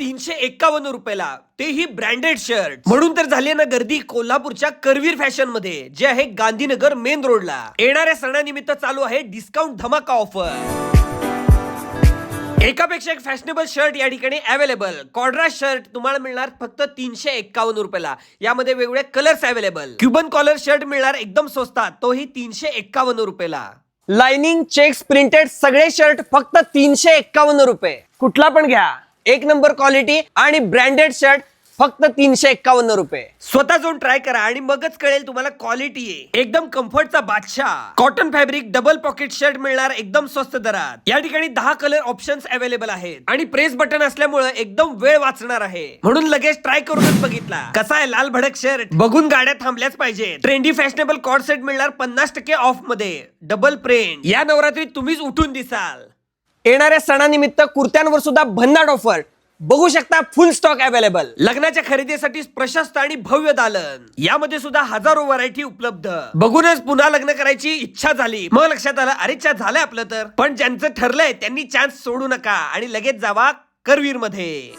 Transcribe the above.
तीनशे एक्कावन्न रुपयाला. तेही ब्रँडेड शर्ट म्हणून तर झाली ना गर्दी कोल्हापूरच्या करवीर फॅशनमध्ये जे आहे गांधीनगर मेन रोडला. येणाऱ्या सणानिमित्त चालू आहे डिस्काउंट धमाका ऑफर एकापेक्षा एक फॅशनेबल शर्ट या ठिकाणी अवेलेबल कॉड्रा शर्ट तुम्हाला मिळणार फक्त तीनशे एक्कावन्न रुपयाला. यामध्ये वेगवेगळे colours available Cuban collar shirt मिळणार एकदम स्वस्तात तोही तीनशे एक्कावन्न रुपयाला. लाइनिंग चेक्स प्रिंटेड सगळे शर्ट फक्त तीनशे एक्कावन्न रुपये. कुठला पण घ्या. एक नंबर क्वालिटी आणि ब्रँडेड शर्ट फक्त तीनशे एक्कावन्न रुपये. स्वतः जाऊन ट्राय करा आणि मगच कळेल तुम्हाला क्वालिटी आहे एकदम कम्फर्टचा बादशाह. Cotton fabric double pocket shirt मिळणार एकदम स्वस्त दरात. या ठिकाणी दहा कलर ऑप्शन्स अवेलेबल आहेत. आणि प्रेस बटन असल्यामुळे एकदम वेळ वाचणार आहे. म्हणून लगेच ट्राय करूनच बघितला. कसा आहे लाल भडक शर्ट बघून गाड्या थांबल्याच पाहिजे ट्रेंडी फॅशनेबल कॉर्ड सेट मिळणार पन्नास टक्के ऑफमध्ये. डबल प्रिंट या नवरात्रीत तुम्हीच उठून दिसाल. येणाऱ्या सणानिमित्त कुर्त्यांवर सुद्धा भन्नाट ऑफर बघू शकता फुल स्टॉक अवेलेबल लग्नाच्या खरेदीसाठी प्रशस्त आणि भव्य दालन. यामध्ये सुद्धा हजारो व्हरायटी उपलब्ध. बघूनच पुन्हा लग्न करायची इच्छा झाली. मग लक्षात आलं अरे च्या झालंय आपलं तर. पण ज्यांचं ठरलंय त्यांनी चान्स सोडू नका आणि लगेच जावा करवीरमध्ये